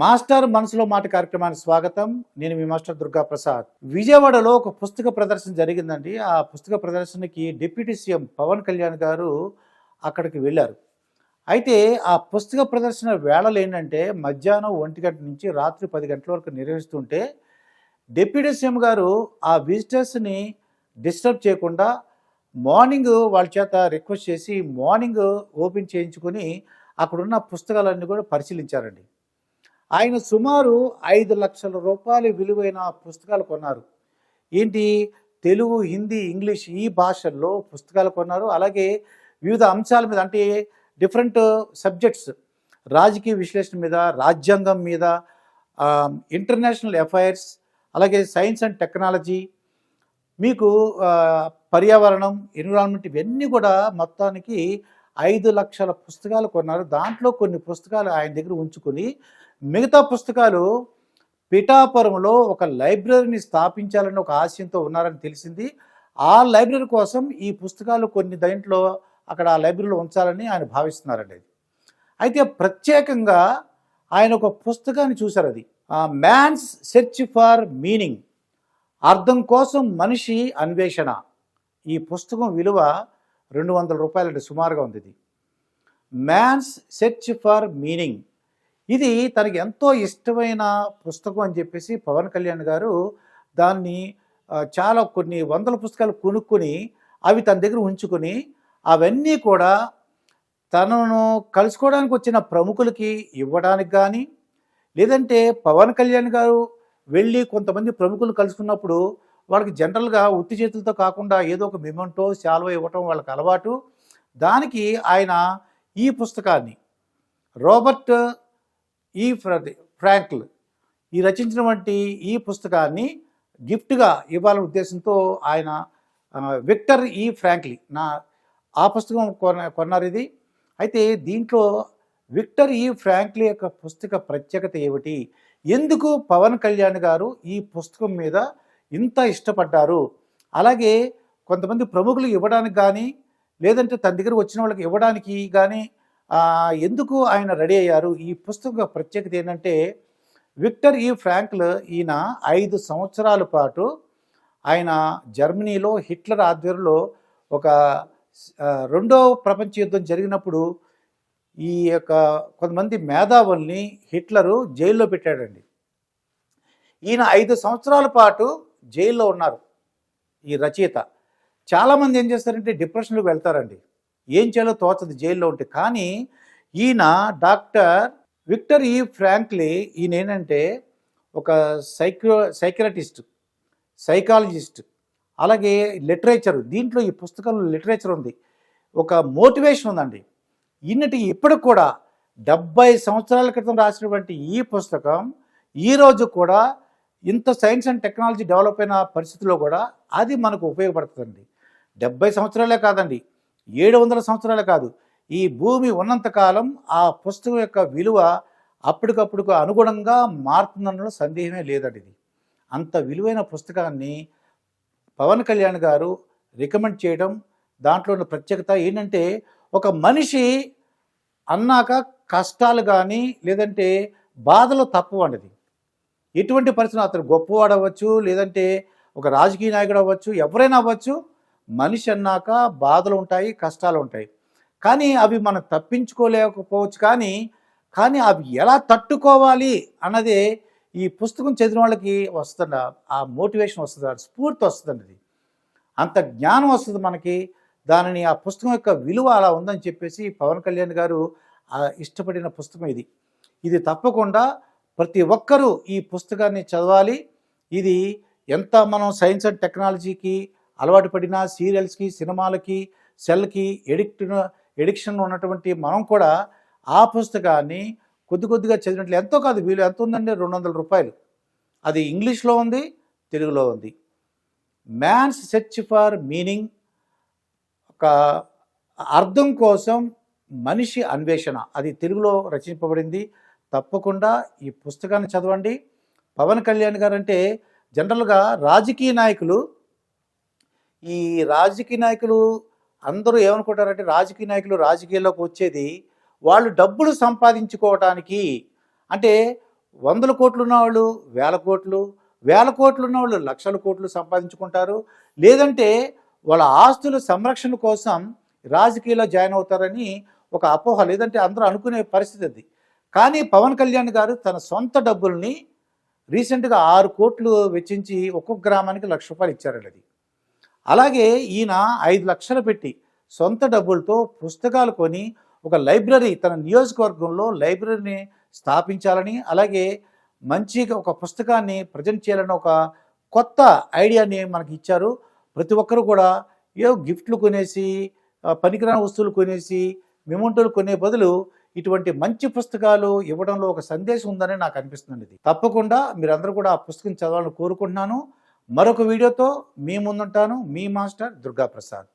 Master మనసులో మాట కార్యక్రమానికి స్వాగతం. నేను మీ మాస్టర్ దుర్గా ప్రసాద్ విజయవాడలో ఒక పుస్తక ప్రదర్శన జరిగిందండి. ఆ పుస్తక ప్రదర్శనకి డిప్యూటీ సీఎం పవన్ కళ్యాణ్ గారు అక్కడికి వెళ్ళారు. అయితే ఆ పుస్తక ప్రదర్శన వేళలు ఏంటంటే మధ్యాహ్నం ఒంటి గంట నుంచి రాత్రి పది గంటల వరకు నిర్వహిస్తుంటే డిప్యూటీ సీఎం గారు ఆ విజిటర్స్ని డిస్టర్బ్ చేయకుండా మార్నింగ్ వాళ్ళ చేత రిక్వెస్ట్ చేసి మార్నింగ్ ఓపెన్ చేయించుకొని అక్కడున్న పుస్తకాలన్నీ కూడా పరిశీలించారండి. ఆయన సుమారు ఐదు లక్షల రూపాయల విలువైన పుస్తకాలు కొన్నారు. ఏంటి? తెలుగు హిందీ ఇంగ్లీష్ ఈ భాషల్లో పుస్తకాలు కొన్నారు. అలాగే వివిధ అంశాల మీద అంటే డిఫరెంట్ సబ్జెక్ట్స్ రాజకీయ విశ్లేషణ మీద రాజ్యాంగం మీద ఇంటర్నేషనల్ అఫైర్స్ అలాగే సైన్స్ అండ్ టెక్నాలజీ మీకు పర్యావరణం ఎన్విరాన్మెంట్ ఇవన్నీ కూడా మొత్తానికి ఐదు లక్షల పుస్తకాలు కొన్నారు. దాంట్లో కొన్ని పుస్తకాలు ఆయన దగ్గర ఉంచుకొని మిగతా పుస్తకాలు పిఠాపురంలో ఒక లైబ్రరీని స్థాపించాలని ఒక ఆశయంతో ఉన్నారని తెలిసింది. ఆ లైబ్రరీ కోసం ఈ పుస్తకాలు కొన్ని దాంట్లో అక్కడ ఆ లైబ్రరీలో ఉంచాలని ఆయన భావిస్తున్నారండి అది అయితే ప్రత్యేకంగా ఆయన ఒక పుస్తకాన్ని చూశారు అది. మ్యాన్స్ సెర్చ్ ఫర్ మీనింగ్ అర్థం కోసం మనిషి అన్వేషణ. ఈ పుస్తకం విలువ రెండు వందల రూపాయలంటే సుమారుగా ఉంది ఇది. మ్యాన్స్ సెర్చ్ ఫర్ మీనింగ్ ఇది తనకి ఎంతో ఇష్టమైన పుస్తకం అని చెప్పేసి పవన్ కళ్యాణ్ గారు దాన్ని చాలా కొన్ని వందల పుస్తకాలు కొనుక్కొని అవి తన దగ్గర ఉంచుకొని అవన్నీ కూడా తనను కలుసుకోవడానికి వచ్చిన ప్రముఖులకి ఇవ్వడానికి కానీ లేదంటే పవన్ కళ్యాణ్ గారు వెళ్ళి కొంతమంది ప్రముఖులు కలుసుకున్నప్పుడు వాళ్ళకి జనరల్గా ఉత్తి చేతులతో కాకుండా ఏదో ఒక మిమెంటో శాల్వ ఇవ్వటం వాళ్ళకి అలవాటు. దానికి ఆయన ఈ పుస్తకాన్ని రాబర్ట్ ఈ ఫ్రాంక్ల్ ఈ రచించినటువంటి ఈ పుస్తకాన్ని గిఫ్ట్గా ఇవ్వాలనే ఉద్దేశంతో ఆయన విక్టర్ ఈ ఫ్రాంక్లీ నా ఆ పుస్తకం కొన కొన్నారు ఇది. అయితే దీంట్లో విక్టర్ ఈ ఫ్రాంక్లీ యొక్క పుస్తక ప్రత్యేకత ఏమిటి? ఎందుకు పవన్ కళ్యాణ్ గారు ఈ పుస్తకం మీద ఇంత ఇష్టపడ్డారు. అలాగే కొంతమంది ప్రముఖులు ఇవ్వడానికి కానీ లేదంటే తన దగ్గర వచ్చిన వాళ్ళకి ఇవ్వడానికి కానీ ఎందుకు ఆయన రెడీ అయ్యారు? ఈ పుస్తక ప్రత్యేకత ఏంటంటే విక్టర్ ఈ ఫ్రాంక్ల్ ఈయన ఐదు సంవత్సరాల పాటు ఆయన జర్మనీలో హిట్లర్ ఆధ్వర్యంలో ఒక రెండో ప్రపంచ యుద్ధం జరిగినప్పుడు ఈ యొక్క కొంతమంది మేధావుల్ని హిట్లరు జైల్లో పెట్టాడండి. ఈయన ఐదు సంవత్సరాల పాటు జైల్లో ఉన్నారు ఈ రచయిత. చాలామంది ఏం చేస్తారంటే డిప్రెషన్లోకి వెళ్తారండి. ఏం చేయాలో తోచదు జైల్లో ఉంటే. కానీ ఈయన డాక్టర్ విక్టర్ ఈ ఫ్రాంక్లీ ఈయన ఏంటంటే ఒక సైక్రో సైక్రటిస్ట్ సైకాలజిస్ట్ అలాగే లిటరేచర్. దీంట్లో ఈ పుస్తకంలో లిటరేచర్ ఉంది. ఒక మోటివేషన్ ఉందండి. ఇన్నటి ఇప్పటికి కూడా డెబ్బై సంవత్సరాల క్రితం రాసినటువంటి ఈ పుస్తకం ఈరోజు కూడా ఇంత సైన్స్ అండ్ టెక్నాలజీ డెవలప్ అయిన పరిస్థితిలో కూడా అది మనకు ఉపయోగపడుతుందండి. డెబ్బై సంవత్సరాలే కాదండి ఏడు వందల సంవత్సరాలే కాదు. ఈ భూమి ఉన్నంతకాలం ఆ పుస్తకం యొక్క విలువ అప్పటికప్పుడు అనుగుణంగా మారుతుందనలో సందేహమే లేదండి ఇది. అంత విలువైన పుస్తకాన్ని పవన్ కళ్యాణ్ గారు రికమెండ్ చేయడం దాంట్లో ఉన్న ప్రత్యేకత ఏంటంటే ఒక మనిషి అన్నాక కష్టాలు కానీ లేదంటే బాధలు తప్పవండిది ఎటువంటి పరిస్థితులు అతను గొప్పవాడు అవ్వచ్చు లేదంటే ఒక రాజకీయ నాయకుడు అవ్వచ్చు ఎవరైనా అవ్వచ్చు మనిషి అన్నాక బాధలు ఉంటాయి కష్టాలు ఉంటాయి. కానీ అవి మనం తప్పించుకోలేకపోవచ్చు కానీ కానీ అవి ఎలా తట్టుకోవాలి అన్నదే ఈ పుస్తకం చదివిన వాళ్ళకి వస్తుంది ఆ మోటివేషన్ వస్తుంది స్ఫూర్తి వస్తుందండి అది. అంత జ్ఞానం వస్తుంది మనకి దానిని ఆ పుస్తకం యొక్క విలువ అలా ఉందని చెప్పేసి పవన్ కళ్యాణ్ గారు ఇష్టపడిన పుస్తకం ఇది. ఇది తప్పకుండా ప్రతి ఒక్కరూ ఈ పుస్తకాన్ని చదవాలి. ఇది ఎంత మనం సైన్స్ అండ్ టెక్నాలజీకి అలవాటు పడిన సీరియల్స్కి సినిమాలకి సెల్కి ఎడిక్ట్ ఎడిక్షన్ ఉన్నటువంటి మనం కూడా ఆ పుస్తకాన్ని కొద్ది కొద్దిగా చదివినట్లు ఎంతో కాదు వీలు ఎంత ఉందండి? రెండు వందల రూపాయలు. అది ఇంగ్లీష్లో ఉంది తెలుగులో ఉంది. మ్యాన్స్ సెర్చ్ ఫర్ మీనింగ్ ఒక అర్థం కోసం మనిషి అన్వేషణ అది తెలుగులో రచింపబడింది. తప్పకుండా ఈ పుస్తకాన్ని చదవండి. పవన్ కళ్యాణ్ గారు అంటే జనరల్గా రాజకీయ నాయకులు ఈ రాజకీయ నాయకులు అందరూ ఏమనుకుంటారంటే రాజకీయ నాయకులు రాజకీయాల్లోకి వచ్చేది వాళ్ళు డబ్బులు సంపాదించుకోవటానికి. అంటే వందల కోట్లు ఉన్నవాళ్ళు వేల కోట్లు వేల కోట్లు ఉన్నవాళ్ళు లక్షల కోట్లు సంపాదించుకుంటారు. లేదంటే వాళ్ళ ఆస్తుల సంరక్షణ కోసం రాజకీయాల్లో జాయిన్ అవుతారని ఒక అపోహ. లేదంటే అందరూ అనుకునే పరిస్థితి అది. కానీ పవన్ కళ్యాణ్ గారు తన సొంత డబ్బుల్ని రీసెంట్గా ఆరు కోట్లు వెచ్చించి ఒక్కొక్క గ్రామానికి లక్ష రూపాయలు ఇచ్చారండి అది. అలాగే ఈయన ఐదు లక్షలు పెట్టి సొంత డబ్బులతో పుస్తకాలు కొని ఒక లైబ్రరీ తన నియోజకవర్గంలో లైబ్రరీని స్థాపించాలని అలాగే మంచిగా ఒక పుస్తకాన్ని ప్రజెంట్ చేయాలని ఒక కొత్త ఐడియాని మనకి ఇచ్చారు. ప్రతి ఒక్కరు కూడా ఏదో గిఫ్ట్లు కొనేసి పనికిరాని వస్తువులు కొనేసి మెమోంటోలు కొనే బదులు ఇటువంటి మంచి పుస్తకాలు ఇవ్వడంలో ఒక సందేశం ఉందని నాకు అనిపిస్తుంది ఇది. తప్పకుండా మీరందరూ కూడా ఆ పుస్తకం చదవాలని కోరుకుంటున్నాను. మరొక వీడియోతో మీ ముందుంటాను మీ మాస్టర్ దుర్గా ప్రసాద్